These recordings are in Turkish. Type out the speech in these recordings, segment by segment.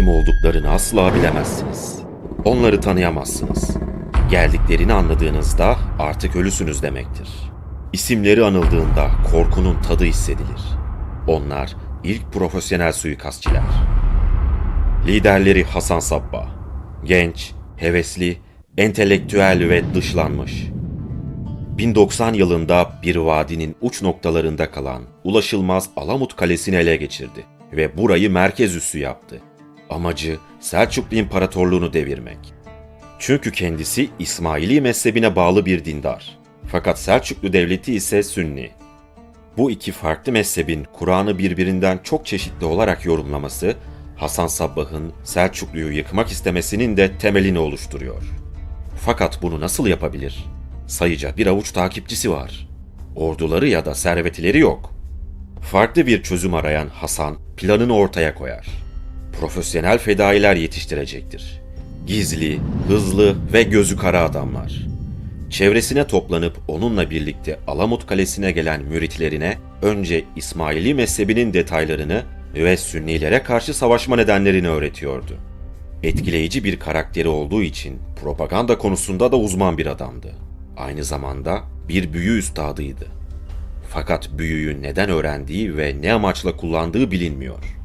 kim olduklarını asla bilemezsiniz. Onları tanıyamazsınız. Geldiklerini anladığınızda artık ölüsünüz demektir. İsimleri anıldığında korkunun tadı hissedilir. Onlar ilk profesyonel suikastçiler. Liderleri Hasan Sabbah. Genç, hevesli, entelektüel ve dışlanmış. 1090 yılında bir vadinin uç noktalarında kalan ulaşılmaz Alamut Kalesi'ni ele geçirdi ve burayı merkez üssü yaptı. Amacı Selçuklu İmparatorluğunu devirmek. Çünkü kendisi İsmaili mezhebine bağlı bir dindar. Fakat Selçuklu Devleti ise Sünni. Bu iki farklı mezhebin Kur'an'ı birbirinden çok çeşitli olarak yorumlaması, Hasan Sabbah'ın Selçuklu'yu yıkmak istemesinin de temelini oluşturuyor. Fakat bunu nasıl yapabilir? Sayıca bir avuç takipçisi var. Orduları ya da servetleri yok. Farklı bir çözüm arayan Hasan planını ortaya koyar. Profesyonel fedailer yetiştirecektir. Gizli, hızlı ve gözü kara adamlar. Çevresine toplanıp onunla birlikte Alamut Kalesi'ne gelen müritlerine önce İsmaili mezhebinin detaylarını ve Sünnilere karşı savaşma nedenlerini öğretiyordu. Etkileyici bir karakteri olduğu için propaganda konusunda da uzman bir adamdı. Aynı zamanda bir büyü üstadıydı. Fakat büyüyü neden öğrendiği ve ne amaçla kullandığı bilinmiyor.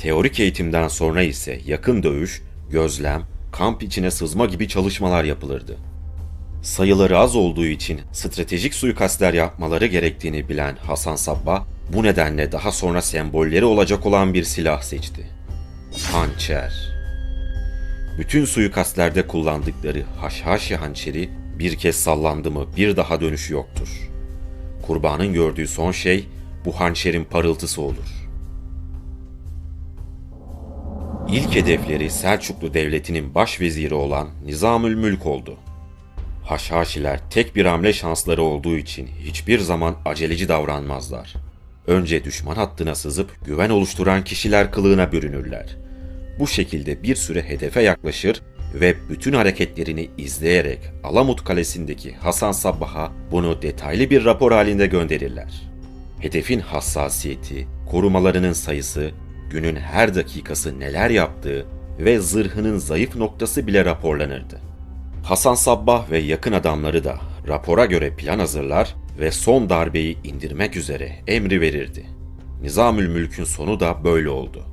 Teorik eğitimden sonra ise yakın dövüş, gözlem, kamp içine sızma gibi çalışmalar yapılırdı. Sayıları az olduğu için stratejik suikastler yapmaları gerektiğini bilen Hasan Sabbah, bu nedenle daha sonra sembolleri olacak olan bir silah seçti. Hançer. Bütün suikastlerde kullandıkları haşhaşi hançeri bir kez sallandı mı bir daha dönüşü yoktur. Kurbanın gördüğü son şey bu hançerin parıltısı olur. İlk hedefleri Selçuklu Devleti'nin başveziri olan Nizamül Mülk oldu. Haşhaşiler tek bir hamle şansları olduğu için hiçbir zaman aceleci davranmazlar. Önce düşman hattına sızıp güven oluşturan kişiler kılığına bürünürler. Bu şekilde bir süre hedefe yaklaşır ve bütün hareketlerini izleyerek Alamut Kalesi'ndeki Hasan Sabbah'a bunu detaylı bir rapor halinde gönderirler. Hedefin hassasiyeti, korumalarının sayısı, günün her dakikası neler yaptığı ve zırhının zayıf noktası bile raporlanırdı. Hasan Sabbah ve yakın adamları da rapora göre plan hazırlar ve son darbeyi indirmek üzere emri verirdi. Nizamül Mülk'ün sonu da böyle oldu.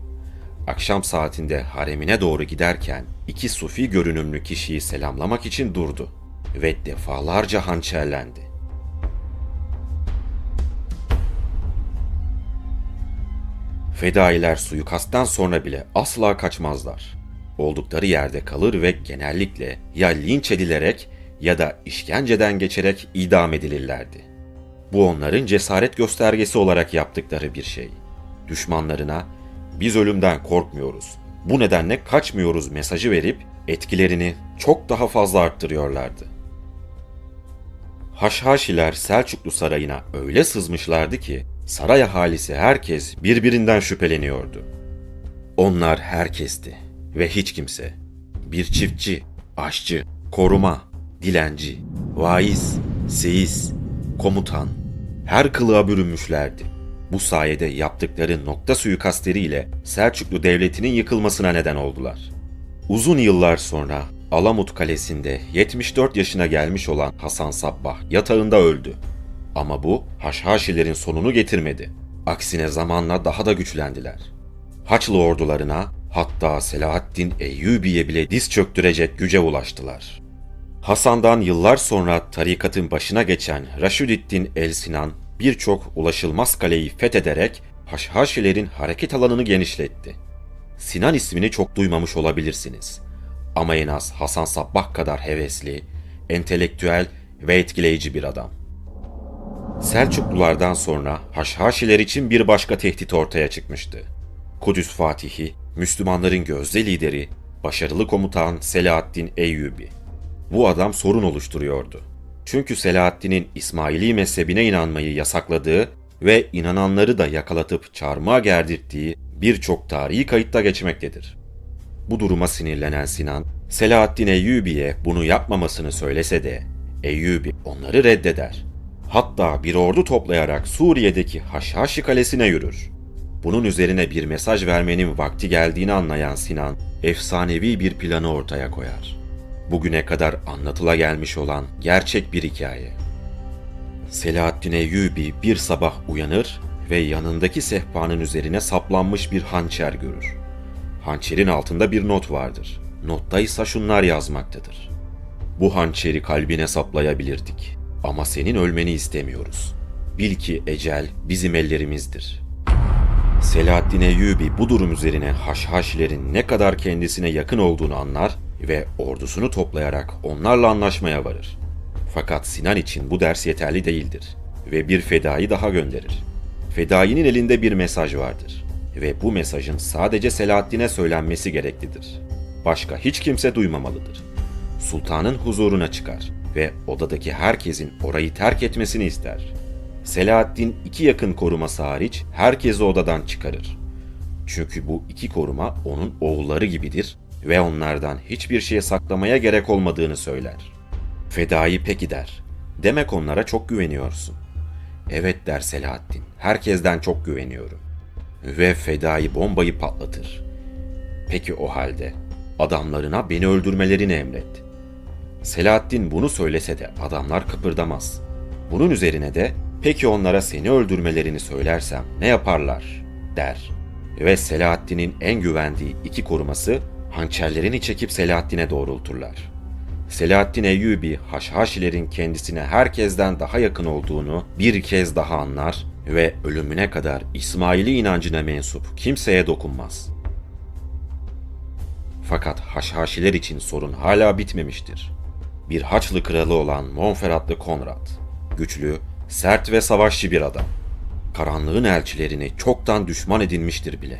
Akşam saatinde haremine doğru giderken iki sufi görünümlü kişiyi selamlamak için durdu ve defalarca hançerlendi. Fedailer suikasttan sonra bile asla kaçmazlar. Oldukları yerde kalır ve genellikle ya linç edilerek ya da işkenceden geçerek idam edilirlerdi. Bu onların cesaret göstergesi olarak yaptıkları bir şey. Düşmanlarına biz ölümden korkmuyoruz, bu nedenle kaçmıyoruz mesajı verip etkilerini çok daha fazla arttırıyorlardı. Haşhaşiler Selçuklu Sarayı'na öyle sızmışlardı ki saray ahalisi herkes birbirinden şüpheleniyordu. Onlar herkesti ve hiç kimse. Bir çiftçi, aşçı, koruma, dilenci, vaiz, seyis, komutan her kılığa bürünmüşlerdi. Bu sayede yaptıkları nokta suikastleriyle Selçuklu Devleti'nin yıkılmasına neden oldular. Uzun yıllar sonra Alamut Kalesi'nde 74 yaşına gelmiş olan Hasan Sabbah yatağında öldü. Ama bu Haşhaşilerin sonunu getirmedi. Aksine zamanla daha da güçlendiler. Haçlı ordularına hatta Selahaddin Eyyubi'ye bile diz çöktürecek güce ulaştılar. Hasan'dan yıllar sonra tarikatın başına geçen Raşüdiddin El Sinan birçok ulaşılmaz kaleyi fethederek Haşhaşilerin hareket alanını genişletti. Sinan ismini çok duymamış olabilirsiniz. Ama en az Hasan Sabbah kadar hevesli, entelektüel ve etkileyici bir adam. Selçuklulardan sonra Haşhaşiler için bir başka tehdit ortaya çıkmıştı. Kudüs Fatihi, Müslümanların gözde lideri, başarılı komutan Selahaddin Eyyubi. Bu adam sorun oluşturuyordu. Çünkü Selahaddin'in İsmaili mezhebine inanmayı yasakladığı ve inananları da yakalatıp çarmıha gerdirttiği birçok tarihi kayıtta geçmektedir. Bu duruma sinirlenen Sinan, Selahaddin Eyyubi'ye bunu yapmamasını söylese de Eyyubi onları reddeder. Hatta bir ordu toplayarak Suriye'deki Haşhaşi Kalesi'ne yürür. Bunun üzerine bir mesaj vermenin vakti geldiğini anlayan Sinan, efsanevi bir planı ortaya koyar. Bugüne kadar anlatıla gelmiş olan gerçek bir hikaye. Selahaddin Eyyubi bir sabah uyanır ve yanındaki sehpanın üzerine saplanmış bir hançer görür. Hançerin altında bir not vardır. Notta ise şunlar yazmaktadır. Bu hançeri kalbine saplayabilirdik. Ama senin ölmeni istemiyoruz. Bil ki ecel bizim ellerimizdir. Selahaddin Eyyubi bu durum üzerine Haşhaşilerin ne kadar kendisine yakın olduğunu anlar ve ordusunu toplayarak onlarla anlaşmaya varır. Fakat Sinan için bu ders yeterli değildir ve bir fedai daha gönderir. Fedainin elinde bir mesaj vardır ve bu mesajın sadece Selahaddin'e söylenmesi gereklidir. Başka hiç kimse duymamalıdır. Sultanın huzuruna çıkar ve odadaki herkesin orayı terk etmesini ister. Selahaddin iki yakın koruması hariç herkesi odadan çıkarır. Çünkü bu iki koruma onun oğulları gibidir ve onlardan hiçbir şeye saklamaya gerek olmadığını söyler. Fedai peki der. Demek onlara çok güveniyorsun. Evet der Selahaddin. Herkesten çok güveniyorum. Ve Fedai bombayı patlatır. Peki o halde adamlarına beni öldürmelerini emret. Selahaddin bunu söylese de adamlar kıpırdamaz. Bunun üzerine de peki onlara seni öldürmelerini söylersem ne yaparlar der. Ve Selahaddin'in en güvendiği iki koruması hançerlerini çekip Selahaddin'e doğrulturlar. Selahaddin Eyyubi Haşhaşilerin kendisine herkesten daha yakın olduğunu bir kez daha anlar ve ölümüne kadar İsmaili inancına mensup kimseye dokunmaz. Fakat Haşhaşiler için sorun hala bitmemiştir. Bir Haçlı kralı olan Monferratlı Konrad, güçlü, sert ve savaşçı bir adam. Karanlığın elçilerini çoktan düşman edinmiştir bile.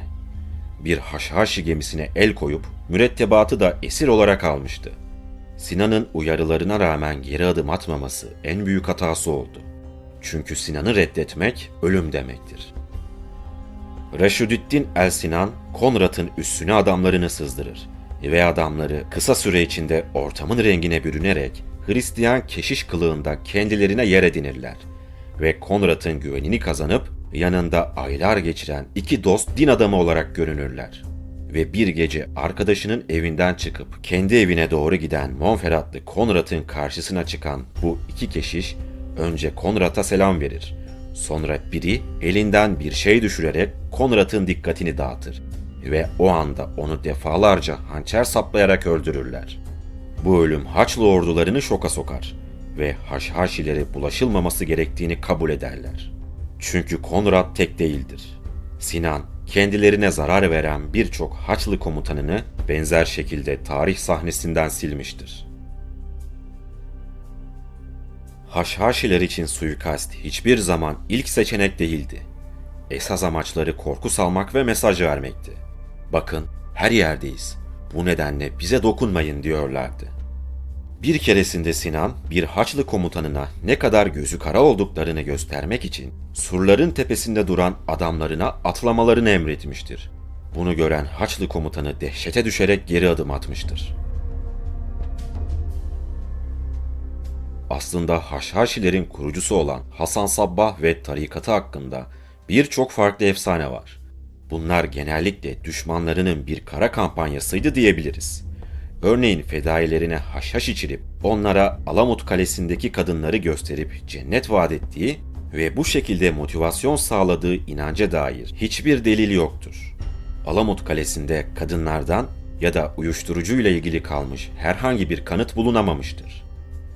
Bir Haşhaşi gemisine el koyup mürettebatı da esir olarak almıştı. Sinan'ın uyarılarına rağmen geri adım atmaması en büyük hatası oldu. Çünkü Sinan'ı reddetmek ölüm demektir. Reşüdüddin El Sinan, Konrad'ın üstüne adamlarını sızdırır ve adamları kısa süre içinde ortamın rengine bürünerek Hristiyan keşiş kılığında kendilerine yer edinirler ve Konrad'ın güvenini kazanıp yanında aylar geçiren iki dost din adamı olarak görünürler. Ve bir gece arkadaşının evinden çıkıp kendi evine doğru giden Monferratlı Konrad'ın karşısına çıkan bu iki keşiş önce Konrad'a selam verir. Sonra biri elinden bir şey düşürerek Konrad'ın dikkatini dağıtır ve o anda onu defalarca hançer saplayarak öldürürler. Bu ölüm Haçlı ordularını şoka sokar ve Haşhaşilere bulaşılmaması gerektiğini kabul ederler. Çünkü Konrad tek değildir. Sinan, kendilerine zarar veren birçok Haçlı komutanını benzer şekilde tarih sahnesinden silmiştir. Haşhaşiler için suikast hiçbir zaman ilk seçenek değildi. Esas amaçları korku salmak ve mesaj vermekti. Bakın, her yerdeyiz. Bu nedenle bize dokunmayın diyorlardı. Bir keresinde Sinan, bir Haçlı komutanına ne kadar gözü kara olduklarını göstermek için surların tepesinde duran adamlarına atlamalarını emretmiştir. Bunu gören Haçlı komutanı dehşete düşerek geri adım atmıştır. Aslında Haşhaşilerin kurucusu olan Hasan Sabbah ve tarikatı hakkında birçok farklı efsane var. Bunlar genellikle düşmanlarının bir kara kampanyasıydı diyebiliriz. Örneğin fedailerine haşhaş içirip onlara Alamut Kalesi'ndeki kadınları gösterip cennet vaat ettiği ve bu şekilde motivasyon sağladığı inanca dair hiçbir delil yoktur. Alamut Kalesi'nde kadınlardan ya da uyuşturucuyla ilgili kalmış herhangi bir kanıt bulunamamıştır.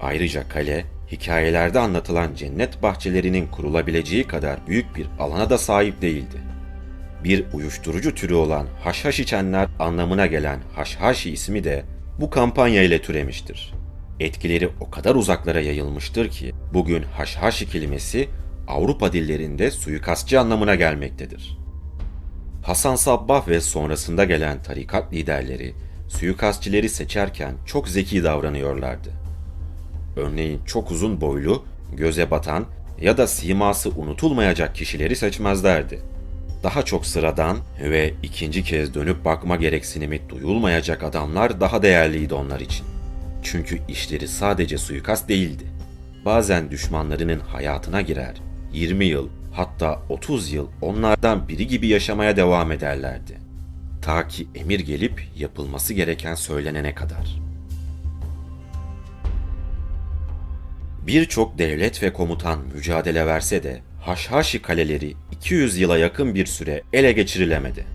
Ayrıca kale, hikayelerde anlatılan cennet bahçelerinin kurulabileceği kadar büyük bir alana da sahip değildi. Bir uyuşturucu türü olan haşhaş içenler anlamına gelen haşhaşi ismi de bu kampanya ile türemiştir. Etkileri o kadar uzaklara yayılmıştır ki bugün haşhaşi kelimesi Avrupa dillerinde suikastçı anlamına gelmektedir. Hasan Sabbah ve sonrasında gelen tarikat liderleri suikastçileri seçerken çok zeki davranıyorlardı. Örneğin çok uzun boylu, göze batan ya da siması unutulmayacak kişileri seçmezlerdi. Daha çok sıradan ve ikinci kez dönüp bakma gereksinimi duyulmayacak adamlar daha değerliydi onlar için. Çünkü işleri sadece suikast değildi. Bazen düşmanlarının hayatına girer, 20 yıl, hatta 30 yıl onlardan biri gibi yaşamaya devam ederlerdi. Ta ki emir gelip yapılması gereken söylenene kadar. Birçok devlet ve komutan mücadele verse de Haşhaşi kaleleri 200 yıla yakın bir süre ele geçirilemedi.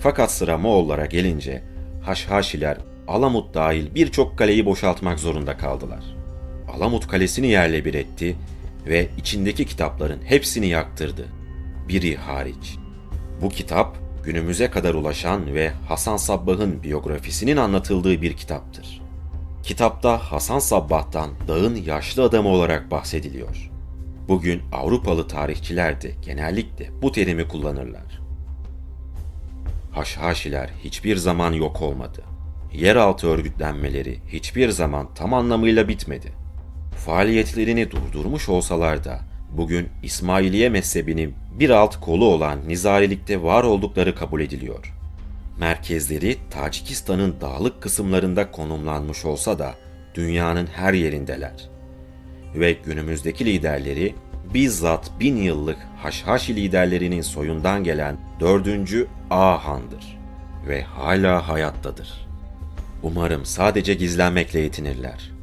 Fakat sıra Moğollara gelince Haşhaşiler Alamut dahil birçok kaleyi boşaltmak zorunda kaldılar. Alamut kalesini yerle bir etti ve içindeki kitapların hepsini yaktırdı. Biri hariç. Bu kitap günümüze kadar ulaşan ve Hasan Sabbah'ın biyografisinin anlatıldığı bir kitaptır. Kitapta Hasan Sabbah'tan dağın yaşlı adamı olarak bahsediliyor. Bugün Avrupalı tarihçiler de genellikle bu terimi kullanırlar. Haşhaşiler hiçbir zaman yok olmadı. Yeraltı örgütlenmeleri hiçbir zaman tam anlamıyla bitmedi. Faaliyetlerini durdurmuş olsalar da bugün İsmailiye mezhebinin bir alt kolu olan Nizarilikte var oldukları kabul ediliyor. Merkezleri Tacikistan'ın dağlık kısımlarında konumlanmış olsa da dünyanın her yerindeler. Ve günümüzdeki liderleri bizzat bin yıllık Haşhaşi liderlerinin soyundan gelen dördüncü Ahan'dır ve hala hayattadır. Umarım sadece gizlenmekle yetinirler.